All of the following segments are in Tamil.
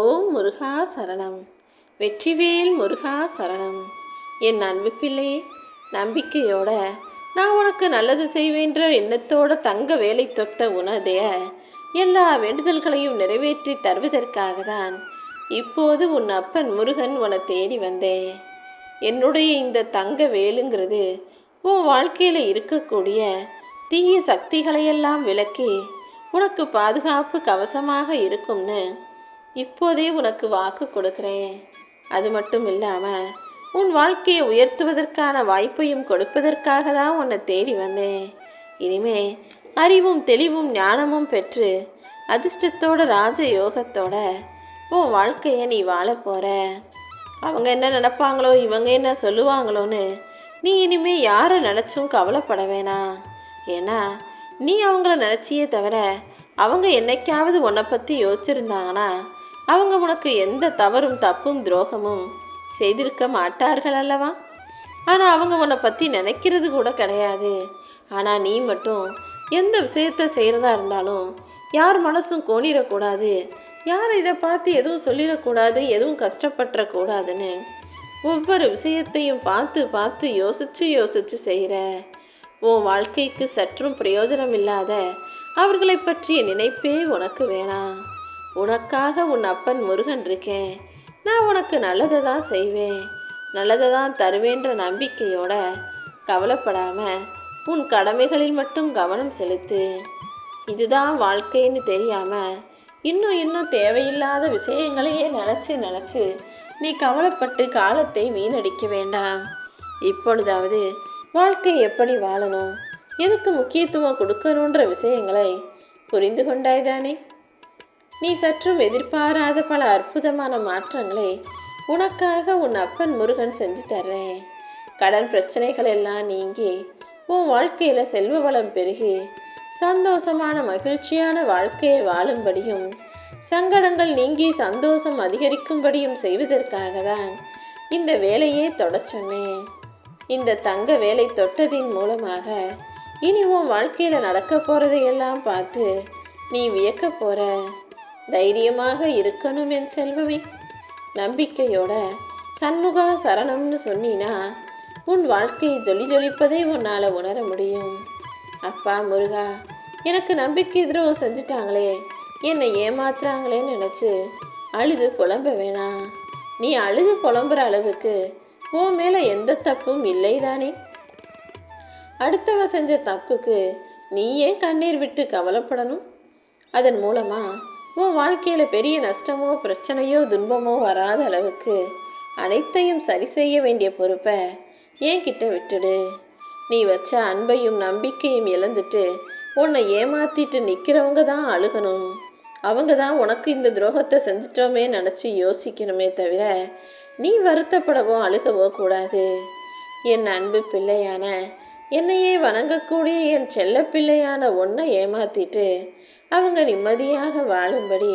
ஓம் முருகா சரணம். வெற்றிவேல் முருகா சரணம். என் அன்பு பிள்ளை நம்பிக்கையோட நான் உனக்கு நல்லது செய்வேன்ற எண்ணத்தோட தங்க வேலை தொட்ட உனடைய எல்லா வேண்டுதல்களையும் நிறைவேற்றி தருவதற்காக தான் இப்போது உன் அப்பன் முருகன் உன்னை தேடி வந்தேன் என்னுடைய இந்த தங்க வேலுங்கிறது உன் வாழ்க்கையில் இருக்கக்கூடிய தீய சக்திகளையெல்லாம் விலக்கி உனக்கு பாதுகாப்பு கவசமாக இருக்கும்னு இப்போதே உனக்கு வாக்கு கொடுக்குறேன். அது மட்டும் இல்லாமல் உன் வாழ்க்கையை உயர்த்துவதற்கான வாய்ப்பையும் கொடுப்பதற்காக தான் உன்னை தேடி வந்தேன். இனிமே அறிவும் தெளிவும் ஞானமும் பெற்று அதிர்ஷ்டத்தோட ராஜ யோகத்தோட உன் வாழ்க்கையை நீ வாழ போகிற அவங்க என்ன நினப்பாங்களோ இவங்க என்ன சொல்லுவாங்களோன்னு நீ இனிமே யாரை நினச்சும் கவலைப்பட வேணாம் ஏன்னா நீ அவங்கள நினச்சியே தவிர அவங்க என்னைக்காவது உன்னை பற்றி யோசிச்சிருந்தாங்கன்னா அவங்க உனக்கு எந்த தவறும் தப்பும் துரோகமும் செய்திருக்க மாட்டார்கள் அல்லவா? ஆனால் அவங்க உன்னை பற்றி நினைக்கிறது கூட கிடையாது. ஆனால் நீ மட்டும் எந்த விஷயத்தை செய்கிறதா இருந்தாலும் யார் மனசும் கோணிடக்கூடாது யார் இதை பார்த்து எதுவும் சொல்லிடக்கூடாது எதுவும் கஷ்டப்பட்டுறக்கூடாதுன்னு ஒவ்வொரு விஷயத்தையும் பார்த்து பார்த்து யோசித்து யோசித்து செய்கிற உன் வாழ்க்கைக்கு சற்றும் பிரயோஜனம் இல்லாத அவர்களை பற்றிய நினைப்பே உனக்கு வேணாம். உனக்காக உன் அப்பன் முருகன் இருக்கேன். நான் உனக்கு நல்லதை தான் செய்வேன். நல்லதை தான் தருவேன்ற நம்பிக்கையோட கவலைப்படாமல் உன் கடமைகளில் மட்டும் கவனம் செலுத்து. இதுதான் வாழ்க்கைன்னு தெரியாமல் இன்னும் இன்னும் தேவையில்லாத விஷயங்களையே நினச்சி நினச்சி நீ கவலைப்பட்டு காலத்தை வீணடிக்க வேண்டாம். இப்பொழுதாவது வாழ்க்கை எப்படி வாழணும்? எதுக்கு முக்கியத்துவம் கொடுக்கணுன்ற விஷயங்களை புரிந்து கொண்டாய்தானே நீ சற்றும் எதிர்பாராத பல அற்புதமான மாற்றங்களை உனக்காக உன் அப்பன் முருகன் செஞ்சு தர்றேன். கடன் பிரச்சனைகள் எல்லாம் நீங்கி உன் வாழ்க்கையில் செல்வ வளம் பெருகி சந்தோஷமான மகிழ்ச்சியான வாழ்க்கையை வாழும்படியும் சங்கடங்கள் நீங்கி சந்தோஷம் அதிகரிக்கும்படியும் செய்வதற்காக தான் இந்த வேலையே தொட இந்த தங்க வேலை தொட்டதின் மூலமாக இனி உன் வாழ்க்கையில் நடக்க போகிறதையெல்லாம் பார்த்து நீ வியக்க போகிற தைரியமாக இருக்கணும் என் செல்வமே. நம்பிக்கையோட சண்முகா சரணம்னு சொன்னினா உன் வாழ்க்கையை ஜொலி ஜொலிப்பதை உன்னால் உணர முடியும். அப்பா முருகா எனக்கு நம்பிக்கை துரோகம் செஞ்சுட்டாங்களே என்னை ஏமாத்துறாங்களேன்னு நினச்சி அழுது புலம்ப வேணாம் நீ அழுது புலம்புற அளவுக்கு உன் மேலே எந்த தப்பும் இல்லை தானே அடுத்தவ செஞ்ச தப்புக்கு நீ ஏன் கண்ணீர் விட்டு கவலைப்படணும்? அதன் மூலமாக உன் வாழ்க்கையில் பெரிய நஷ்டமோ பிரச்சனையோ துன்பமோ வராத அளவுக்கு அனைத்தையும் சரி செய்ய வேண்டிய பொறுப்பை என்கிட்ட விட்டுடு. நீ வச்ச அன்பையும் நம்பிக்கையும் இழந்துட்டு உன்னை ஏமாத்திட்டு நிற்கிறவங்க தான் அழுகணும். அவங்க தான் உனக்கு இந்த துரோகத்தை செஞ்சிட்டோமே நினச்சி யோசிக்கணுமே தவிர நீ வருத்தப்படவோ அழுகவோ கூடாது. என் அன்பு பிள்ளையான என்னையே வணங்கக்கூடிய என் செல்ல பிள்ளையான ஒன்றை ஏமாத்திட்டு அவங்க நிம்மதியாக வாழும்படி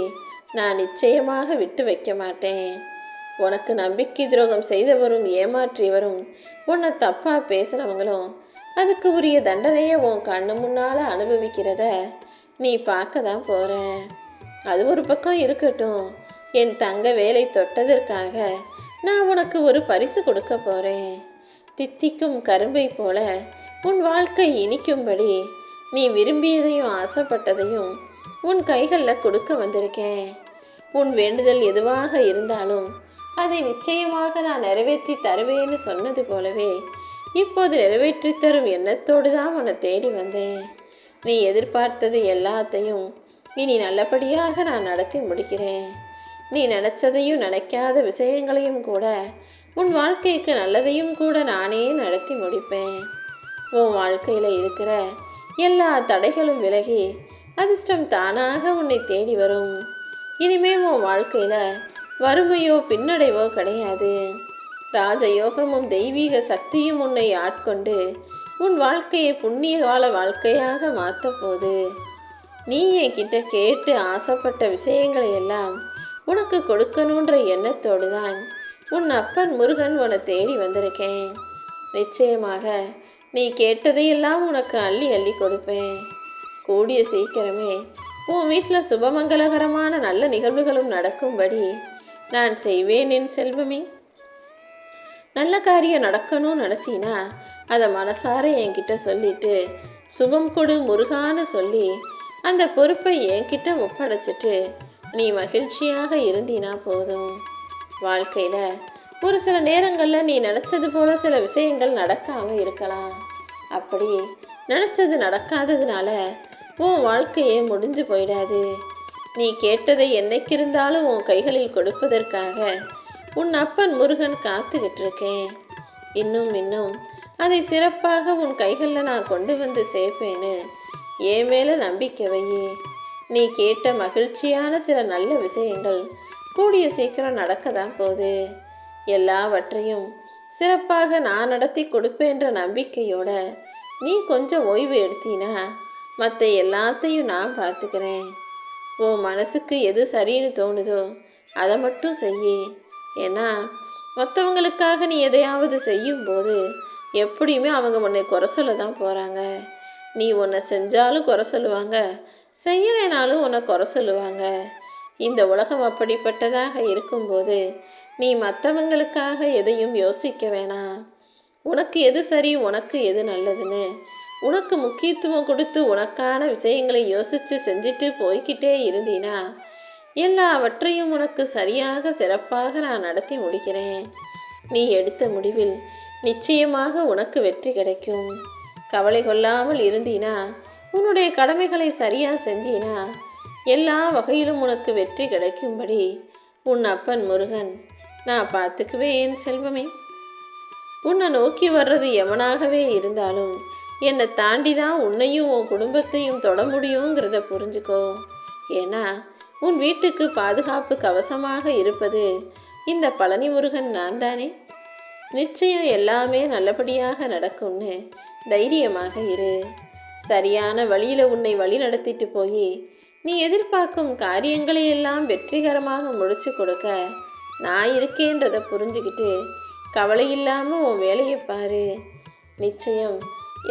நான் நிச்சயமாக விட்டு வைக்க மாட்டேன். உனக்கு நம்பிக்கை துரோகம் செய்தவரும் ஏமாற்றியவரும் உன்னை தப்பாக பேசுகிறவங்களும் அதுக்கு உரிய தண்டனையை உன் கண்ணு முன்னால் அனுபவிக்கிறத நீ பார்க்க தான் போகிற அது ஒரு பக்கம் இருக்கட்டும். என் தங்க வேலை தொட்டதற்காக நான் உனக்கு ஒரு பரிசு கொடுக்க போகிறேன் தித்திக்கும் கரும்பை போல உன் வாழ்க்கை இனிக்கும்படி நீ விரும்பியதையும் ஆசைப்பட்டதையும் உன் கைகளில் கொடுக்க வந்திருக்கேன். உன் வேண்டுதல் எதுவாக இருந்தாலும் அதை நிச்சயமாக நான் நிறைவேற்றி தருவேன்னு சொன்னது போலவே இப்போது நிறைவேற்றி தரும் எண்ணத்தோடு தான் உன்னை தேடி வந்தேன். நீ எதிர்பார்த்தது எல்லாத்தையும் இனி நல்லபடியாக நான் நடத்தி முடிக்கிறேன். நீ நினச்சதையும் நினைக்காத விஷயங்களையும் கூட உன் வாழ்க்கைக்கு நல்லதையும் கூட நானே நடத்தி முடிப்பேன். உன் வாழ்க்கையில் இருக்கிற எல்லா தடைகளும் விலகி அதிர்ஷ்டம் தானாக உன்னை தேடி வரும். இனிமே உன் வாழ்க்கையில் வறுமையோ பின்னடைவோ கிடையாது. ராஜயோகமும் தெய்வீக சக்தியும் உன்னை ஆட்கொண்டு உன் வாழ்க்கையை புண்ணிய கால வாழ்க்கையாக மாற்ற போது நீ என்கிட்ட கேட்டு ஆசைப்பட்ட விஷயங்களை எல்லாம் உனக்கு கொடுக்கணுன்ற எண்ணத்தோடு தான் உன் அப்பன் முருகன் உன்னை தேடி வந்திருக்கேன். நிச்சயமாக நீ கேட்டதையெல்லாம் உனக்கு அள்ளி அள்ளி கொடுப்பேன். கூடிய சீக்கிரமே உன் வீட்டில் சுபமங்கலகரமான நல்ல நிகழ்வுகளும் நடக்கும்படி நான் செய்வேன் என் செல்வமே. நல்ல காரியம் நடக்கணும்னு நினச்சினா அதை மனசார என்கிட்ட சொல்லிட்டு சுபம் கொடு முருகான்னு சொல்லி அந்த பொறுப்பை என்கிட்ட ஒப்படைச்சிட்டு நீ மகிழ்ச்சியாக இருந்தினா போதும். வாழ்க்கையில் ஒரு சில நேரங்களில் நீ நினச்சது போல சில விஷயங்கள் நடக்காமல் இருக்கலாம். அப்படி நினச்சது நடக்காததுனால உன் வாழ்க்கையே முடிஞ்சு போயிடாது. நீ கேட்டதை என்னைக்கு இருந்தாலும் உன் கைகளில் கொடுப்பதற்காக உன் அப்பன் முருகன் காத்துக்கிட்டு இருக்கேன் இன்னும் இன்னும் அதை சிறப்பாக உன் கைகளில் நான் கொண்டு வந்து சேர்ப்பேன்னு என் மேலே நம்பிக்கை நீ கேட்ட மகிழ்ச்சியான சில நல்ல விஷயங்கள் கூடிய சீக்கிரம் நடக்க தான் போகுது. எல்லாவற்றையும் சிறப்பாக நான் நடத்தி கொடுப்பேன்ற நம்பிக்கையோட நீ கொஞ்சம் ஓய்வு எடுத்தினா மற்ற எல்லாத்தையும் நான் பார்த்துக்கிறேன். உன் மனசுக்கு எது சரின்னு தோணுதோ அதை மட்டும் செய்யி. ஏன்னா மற்றவங்களுக்காக நீ எதையாவது செய்யும்போது எப்படியுமே அவங்க உன்னை குறை சொல்ல தான் போகிறாங்க நீ உன்னை செஞ்சாலும் குறை சொல்லுவாங்க செய்யலைனாலும் உன்னை குறை சொல்லுவாங்க. இந்த உலகம் அப்படிப்பட்டதாக இருக்கும்போது நீ மற்றவங்களுக்காக எதையும் யோசிக்க வேணாம். உனக்கு எது சரி உனக்கு எது நல்லதுன்னு. உனக்கு முக்கியத்துவம் கொடுத்து உனக்கான விஷயங்களை யோசித்து செஞ்சுட்டு போய்கிட்டே இருந்தீனா எல்லாவற்றையும் உனக்கு சரியாக சிறப்பாக நான் நடத்தி முடிக்கிறேன். நீ எடுத்த முடிவில் நிச்சயமாக உனக்கு வெற்றி கிடைக்கும். கவலை கொள்ளாமல் இருந்தீனா உன்னுடைய கடமைகளை சரியாக செஞ்சீனா எல்லா வகையிலும் உனக்கு வெற்றி கிடைக்கும்படி உன் அப்பன் முருகன் நான் பார்த்துக்குவேன் செல்வமே. உன்னை நோக்கி வர்றது எவனாகவே இருந்தாலும் என்னை தாண்டி தான் உன்னையும் உன் குடும்பத்தையும் தொட முடியுங்கிறத புரிஞ்சுக்கோ. ஏன்னா உன் வீட்டுக்கு பாதுகாப்பு கவசமாக இருப்பது இந்த பழனி முருகன் நான் தானே நிச்சயம் எல்லாமே நல்லபடியாக நடக்கும்னு தைரியமாக இரு. சரியான வழியில் உன்னை வழி நடத்திட்டு போய் நீ எதிர்பார்க்கும் காரியங்களையெல்லாம் வெற்றிகரமாக முடிச்சு கொடுக்க நான் இருக்கேன்றதை புரிஞ்சுக்கிட்டு கவலை இல்லாமல் உன் வேலையை பாரு. நிச்சயம்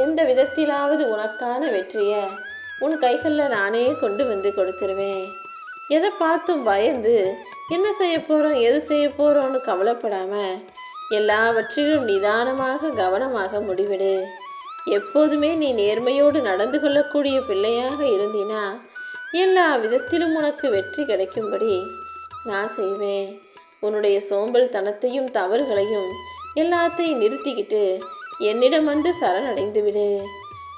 எந்த விதத்திலாவது உனக்கான வெற்றியை உன் கைகளில் நானே கொண்டு வந்து கொடுத்துருவேன். எதை பார்த்தும் பயந்து என்ன செய்ய போகிறோம் எது செய்ய போகிறோன்னு கவலைப்படாமல் எல்லாவற்றிலும் நிதானமாக கவனமாக முடிவெடு. எப்போதுமே நீ நேர்மையோடு நடந்து கொள்ளக்கூடிய பிள்ளையாக இருந்தினா எல்லா விதத்திலும் உனக்கு வெற்றி கிடைக்கும்படி நான் செய்வேன். உன்னுடைய சோம்பல் தனத்தையும் தவறுகளையும் எல்லாத்தையும் நிறுத்திக்கிட்டு என்னிடம் வந்து சரணடைந்து விடு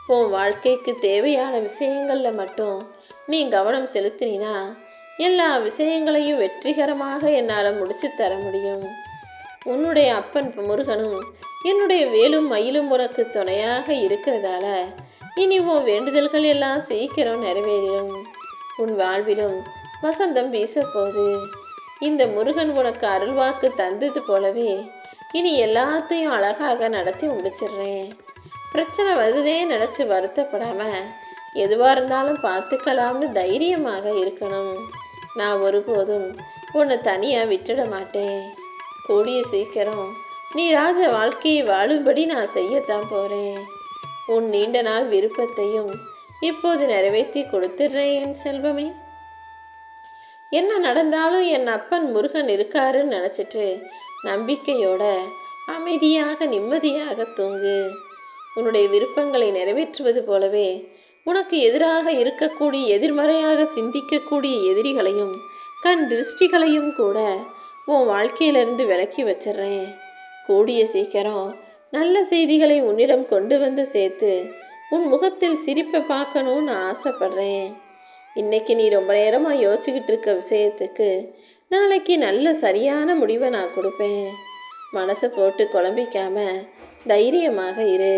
உன் வாழ்க்கைக்கு தேவையான விஷயங்களில் மட்டும் நீ கவனம் செலுத்தினா எல்லா விஷயங்களையும் வெற்றிகரமாக என்னால் முடிச்சு தர முடியும். உன்னுடைய அப்பன் முருகனும் என்னுடைய வேலும் மயிலும் உனக்கு துணையாக இருக்கிறதால இனி உன் வேண்டுதல்கள் எல்லாம் சீக்கிரம் நிறைவேறிடும். உன் வாழ்விலும் வசந்தம் வீசப்போகுது. இந்த முருகன் உனக்கு அருள்வாக்கு தந்தது போலவே இனி எல்லாத்தையும் அழகாக நடத்தி முடிச்சிடுறேன். பிரச்சனை வருதே நினச்சி வருத்தப்படாம எதுவாக இருந்தாலும் பார்த்துக்கலாம்னு தைரியமாக இருக்கணும். நான் ஒருபோதும் உன்னை தனியாக விட்டுட மாட்டேன். கூடிய சீக்கிரம் நீ ராஜ வாழ்க்கையை வாழும்படி நான் செய்யத்தான் போகிறேன் உன் நீண்ட நாள் விருப்பத்தையும் இப்போது நிறைவேற்றி கொடுத்துடுறேன் என் செல்வமே. என்ன நடந்தாலும் என் அப்பன் முருகன் இருக்காருன்னு நினச்சிட்டு நம்பிக்கையோட அமைதியாக நிம்மதியாக தூங்கு. உன்னுடைய விருப்பங்களை நிறைவேற்றுவது போலவே உனக்கு எதிராக இருக்கக்கூடிய எதிர்மறையாக சிந்திக்கக்கூடிய எதிரிகளையும் கண் திருஷ்டிகளையும் கூட உன் வாழ்க்கையிலிருந்து விலக்கி வச்சிடுறேன். கூடிய சீக்கிரம் நல்ல செய்திகளை உன்னிடம் கொண்டு வந்து சேர்த்து உன் முகத்தில் சிரிப்பை பார்க்கணும்னு ஆசைப்படுறேன். இன்னைக்கு நீ ரொம்ப நேரமாக யோசிச்சுக்கிட்டு இருக்க விஷயத்துக்கு நாளைக்கு நல்ல சரியான முடிவை நான் கொடுப்பேன். மனசை போட்டு குழம்பிக்காம தைரியமாக இரு.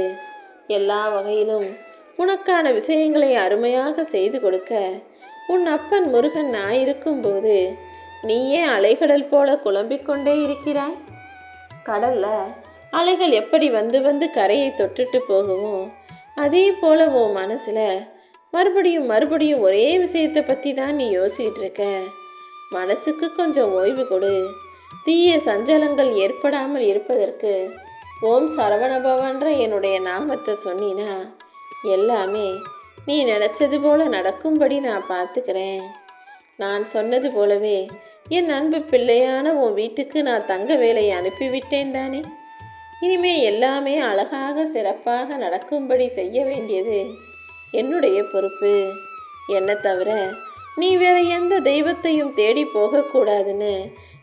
எல்லா வகையிலும் உனக்கான விஷயங்களை அருமையாக செய்து கொடுக்க உன் அப்பன் முருகன் நான் இருக்கும்போது நீ ஏன் அலைகடல் போல குழம்பிக்கொண்டே இருக்கிறாய்? கடல்ல அலைகள் எப்படி வந்து வந்து கரையை தொட்டுட்டு போகுமோ அதே போல உன் மனசில் மறுபடியும் மறுபடியும் ஒரே விஷயத்தை பற்றி தான் நீ யோசிச்சுக்கிட்டு இருக்க. மனசுக்கு கொஞ்சம் ஓய்வு கொடு. தீய சஞ்சலங்கள் ஏற்படாமல் இருப்பதற்கு ஓம் சரவணபவன்ற என்னுடைய நாமத்தை சொன்னினா எல்லாமே நீ நினச்சது போல நடக்கும்படி நான் பார்த்துக்கிறேன். நான் சொன்னது போலவே என் அன்பு பிள்ளையான உன் வீட்டுக்கு நான் தங்க வேலையை அனுப்பிவிட்டேன் தானே. இனிமே எல்லாமே அழகாக சிறப்பாக நடக்கும்படி செய்ய வேண்டியது என்னுடைய பொறுப்பு. என்ன தவிர நீ வேற எந்த தெய்வத்தையும் தேடி போகக்கூடாதுன்னு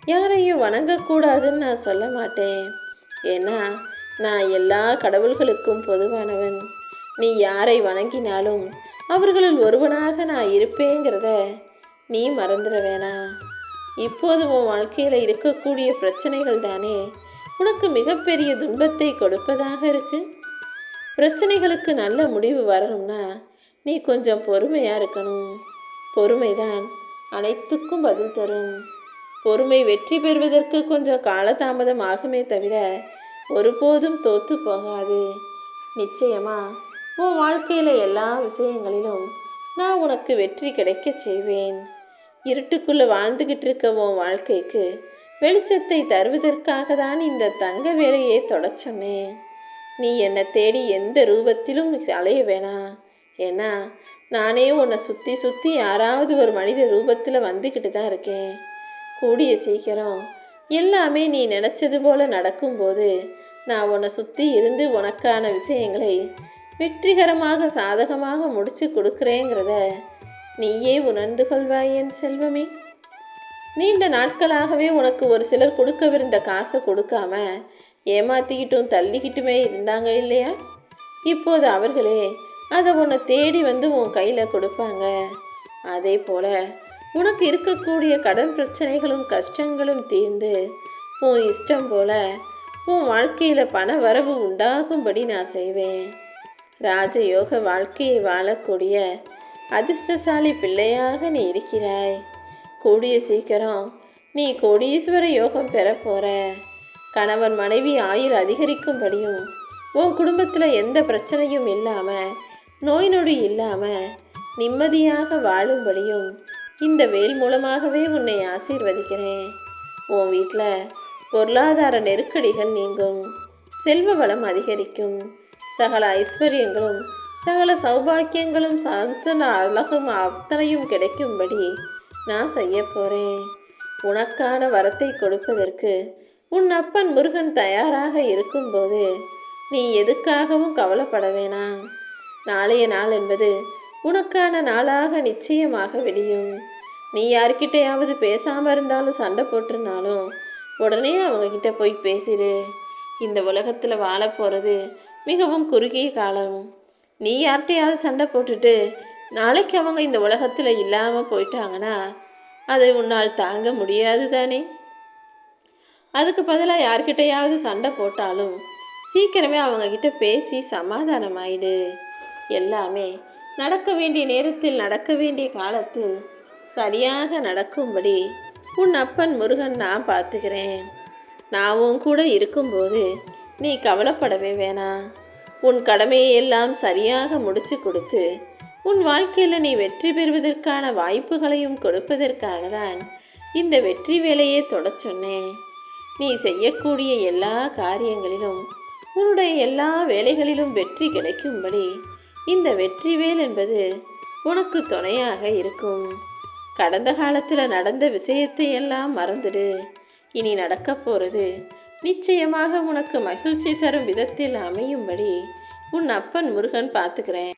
யாரையும் வணங்கக்கூடாதுன்னு நான் சொல்ல மாட்டேன். ஏன்னா நான் எல்லா கடவுள்களுக்கும் பொதுவானவன். நீ யாரை வணங்கினாலும் அவர்களில் ஒருவனாக நான் இருப்பேங்கிறத நீ மறந்துட வேணாம் இப்போது உன் வாழ்க்கையில் இருக்கக்கூடிய பிரச்சனைகள் தானே உனக்கு மிகப்பெரிய துன்பத்தை கொடுப்பதாக இருக்குது பிரச்சனைகளுக்கு நல்ல முடிவு வரணும்னா நீ கொஞ்சம் பொறுமையாக இருக்கணும். பொறுமைதான் அனைத்துக்கும் பதில் தரும். பொறுமை வெற்றி பெறுவதற்கு கொஞ்சம் காலதாமதம் ஆகுமே தவிர ஒருபோதும் தோத்து போகாது. நிச்சயமா உன் வாழ்க்கையில் எல்லா விஷயங்களிலும் நான் உனக்கு வெற்றி கிடைக்கச் செய்வேன். இருட்டுக்குள்ளே வாழ்ந்துக்கிட்டு இருக்க உன் வாழ்க்கைக்கு வெளிச்சத்தை தருவதற்காக தான் இந்த தங்க வேலையை தொட சொன்னேன் நீ என்னை தேடி எந்த ரூபத்திலும் அலைய வேணாம் ஏன்னா நானே உன்னை சுற்றி சுற்றி யாராவது ஒரு மனித ரூபத்தில் வந்துக்கிட்டு தான் இருக்கேன். கூடிய சீக்கிரம் எல்லாமே நீ நினச்சது போல் நடக்கும்போது நான் உன்னை சுற்றி இருந்து உனக்கான விஷயங்களை வெற்றிகரமாக சாதகமாக முடித்து கொடுக்குறேங்கிறத நீயே உணர்ந்து கொள்வாய் என் செல்வமே. நீண்ட நாட்களாகவே உனக்கு ஒரு சிலர் கொடுக்கவிருந்த காசை கொடுக்காம ஏமாத்திக்கிட்டும் தள்ளிக்கிட்டுமே இருந்தாங்க இல்லையா? இப்போது அவர்களே அதை உன்னை தேடி வந்து உன் கையில் கொடுப்பாங்க. அதே போல் உனக்கு இருக்கக்கூடிய கடன் பிரச்சனைகளும் கஷ்டங்களும் தீர்ந்து உன் இஷ்டம் போல உன் வாழ்க்கையில் பண வரவு உண்டாகும்படி நான் செய்வேன். ராஜயோக வாழ்க்கையை வாழக்கூடிய அதிர்ஷ்டசாலி பிள்ளையாக நீ இருக்கிறாய். கூடிய சீக்கிரம் நீ கோடீஸ்வர யோகம் பெற. போகிற கணவன் மனைவி ஆயுள் அதிகரிக்கும்படியும் உன் குடும்பத்தில் எந்த பிரச்சனையும் இல்லாமல் நோய் நொடி இல்லாமல் நிம்மதியாக வாழும்படியும் இந்த வேல் மூலமாகவே உன்னை ஆசீர்வதிக்கிறேன். உன் வீட்டில் பொருளாதார நெருக்கடிகள் நீங்கும் செல்வ வளம் அதிகரிக்கும் சகல ஐஸ்வர்யங்களும் சகல சௌபாக்கியங்களும் சந்தன அழகும் அத்தனையும் கிடைக்கும்படி நான் செய்ய போகிறேன் உனக்கான வரத்தை கொடுப்பதற்கு உன் அப்பன் முருகன் தயாராக இருக்கும்போது நீ எதுக்காகவும் கவலைப்பட வேணாம் நாளைய நாள் என்பது உனக்கான நாளாக நிச்சயமாக விடியும். நீ யார்கிட்டையாவது பேசாமல் இருந்தாலும் சண்டை போட்டிருந்தாலும் உடனே அவங்கக்கிட்ட போய் பேசிடு இந்த உலகத்தில் வாழ போகிறது மிகவும் குறுகிய காலம். நீ யார்கிட்டையாவது சண்டை போட்டுட்டு நாளைக்கு அவங்க இந்த உலகத்தில் இல்லாமல் போயிட்டாங்கன்னா அதை உன்னால் தாங்க முடியாது தானே. அதுக்கு பதிலாக யார்கிட்டையாவது சண்டை போட்டாலும் சீக்கிரமே அவங்கக்கிட்ட பேசி சமாதானமாயிடு. எல்லாமே நடக்க வேண்டிய நேரத்தில் நடக்க வேண்டிய காலத்தில் சரியாக நடக்கும்படி உன் அப்பன் முருகன் நான் பார்த்துக்கிறேன். நான் உன் கூட இருக்கும்போது நீ கவலைப்படவே வேணாம் உன் கடமையை எல்லாம் சரியாக முடிச்சு கொடுத்து உன் வாழ்க்கையில் நீ வெற்றி பெறுவதற்கான வாய்ப்புகளையும் கொடுப்பதற்காக தான் இந்த வெற்றி வேலையை தொட சொன்னேன். நீ செய்யக்கூடிய எல்லா காரியங்களிலும் உன்னுடைய எல்லா வேலைகளிலும் வெற்றி கிடைக்கும்படி இந்த வெற்றி வேல் என்பது உனக்கு துணையாக இருக்கும். கடந்த காலத்தில் நடந்த விஷயத்தை எல்லாம் மறந்துடு. இனி நடக்கப் போகிறது நிச்சயமாக உனக்கு மகிழ்ச்சி தரும் விதத்தில் அமையும்படி உன் அப்பன் முருகன் பார்த்துக்கிறேன்.